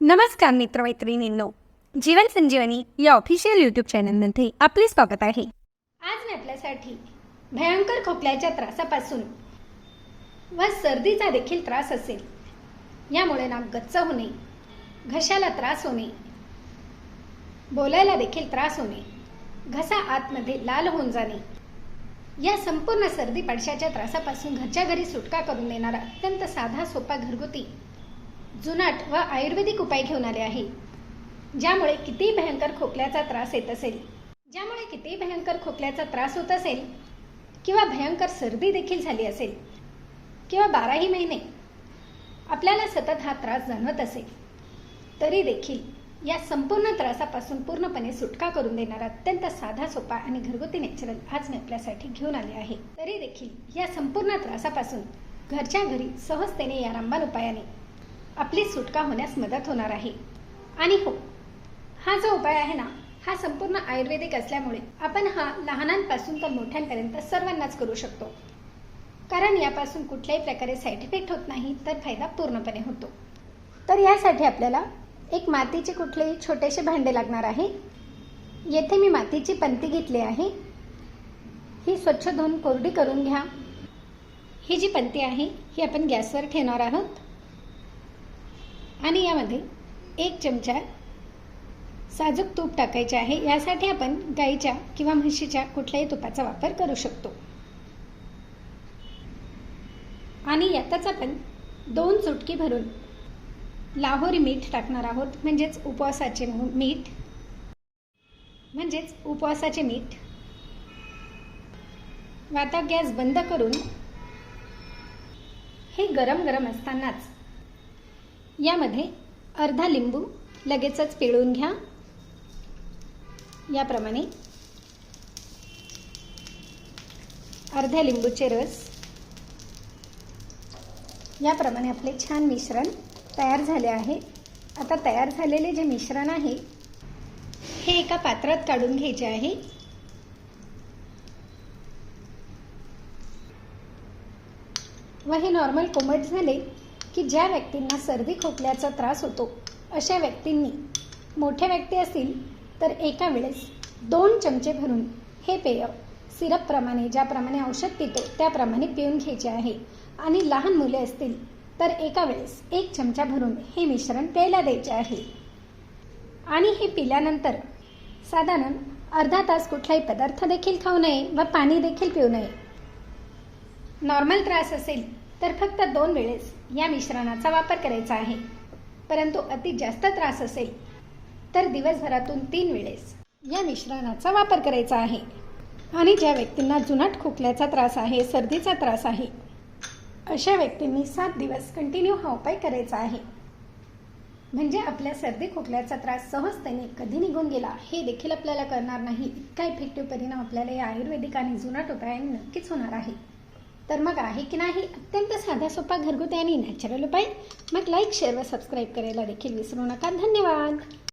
नमस्कार मित्रमैत्रिणींनो जीवन संजीवनी या official YouTube चॅनलमध्ये आपले स्वागत आहे. आज मी आपल्यासाठी भयंकर खोकल्याच्या त्रासापासून व सर्दीचा देखील त्रास असेल यामुळे नाक गच्च होणे घशाला त्रास होणे बोलायला देखील त्रास होणे घसा आतमध्ये लाल होऊन जाणे या संपूर्ण सर्दी पडशाच्या त्रासापासून घरच्या घरी सुटका करून देणारा अत्यंत साधा सोपा घरगुती जुनाट व आयुर्वेदिक उपाय घेऊन आले आहे. ज्यामुळे किती भयंकर खोकल्याचा त्रास येत असेल ज्यामुळे किती भयंकर खोकल्याचा त्रास होत असेल किंवा भयंकर सर्दी देखील झाली असेल किंवा बाराही महिने आपल्याला सतत हा त्रास जाणवत असेल तरी देखील या संपूर्ण त्रासापासून पूर्णपणे सुटका करून देणारा अत्यंत साधा सोपा आणि घरगुती नॅचरल आज मी आपल्यासाठी घेऊन आले आहे. तरी देखील या संपूर्ण त्रासापासून घरच्या घरी सहजतेने या रामबाण उपायाने आपली सुटका होण्यास मदत होणार आहे. आणि हो हा जो उपाय आहे ना हा संपूर्ण आयुर्वेदिक असल्यामुळे आपण हा लहानांपासून तर मोठ्यांपर्यंत सर्वांनाच करू शकतो. कारण यापासून कुठल्याही प्रकारे साईड इफेक्ट होत नाही तर फायदा पूर्णपणे होतो. तर यासाठी आपल्याला एक मातीचे कुठलेही छोटेसे भांडे लागणार आहे? येथे मी मातीची पंती घेतली आहे. ही स्वच्छ धुवून कोरडी करून घ्या. ही जी पंती आहे ही आपण गॅसवर ठेवणार आहोत. आणि यामध्ये एक चमचा साजूक तूप टाकायचे आहे. यासाठी आपण गाईच्या किंवा म्हशीच्या कुठल्याही तुपाचा वापर करू शकतो. आणि यातच आपण दोन चुटकी भरून लाहोरी मीठ टाकणार आहोत म्हणजेच उपवासाचे मीठ. म्हणजेच उपवासाचे मीठ. आता गॅस बंद करून हे गरम गरम असतानाच यामध्ये अर्धा लिंबू लगेचच पिळून घ्या. याप्रमाणे अर्ध्या लिंबूचे रस. याप्रमाणे आपले छान मिश्रण. तयार झाले आहे. आता तयार झालेले जे मिश्रण आहे हे एका पात्रात काढून घ्यायचे आहे. व हे नॉर्मल कोमट झाले की ज्या व्यक्तींना सर्दी खोकल्याचा त्रास होतो अशा व्यक्तींनी मोठ्या व्यक्ती असतील तर एका वेळेस दोन चमचे भरून हे पेय सिरपप्रमाणे ज्याप्रमाणे औषध पितो त्याप्रमाणे पिऊन घ्यायचे आहे. आणि लहान मुले असतील तर एका वेळेस एक चमचा भरून हे मिश्रण प्यायला द्यायचे आहे. आणि हे पिल्यानंतर साधारण अर्धा तास कुठलाही पदार्थ देखील खाऊ नये व पाणी देखील पिऊ नये. नॉर्मल त्रास असेल तर फक्त दोन वेळेस या मिश्रणाचा वापर करायचा आहे. परंतु अति जास्त त्रास असेल तर दिवसभरातून तीन वेळेस या मिश्रणाचा वापर करायचा आहे. आणि ज्या व्यक्तींना जुनाट खोकल्याचा त्रास आहे सर्दीचा त्रास आहे अशा व्यक्तींनी सात दिवस कंटिन्यू हा उपाय करायचा आहे. म्हणजे आपल्या सर्दी खोकल्याचा त्रास सहजतेने कधी निघून गेला हे देखील आपल्याला कळणार नाही. इतका इफेक्टिव्ह परिणाम आपल्याला या आयुर्वेदिक आणि जुनाट उपायाने नक्कीच होणार आहे. तर मग आहे की नाही? अत्यंत साधा सोपा घरगुती आणि नॅचरल उपाय. मग लाईक शेअर व सबस्क्राईब करायला देखील विसरू नका. धन्यवाद!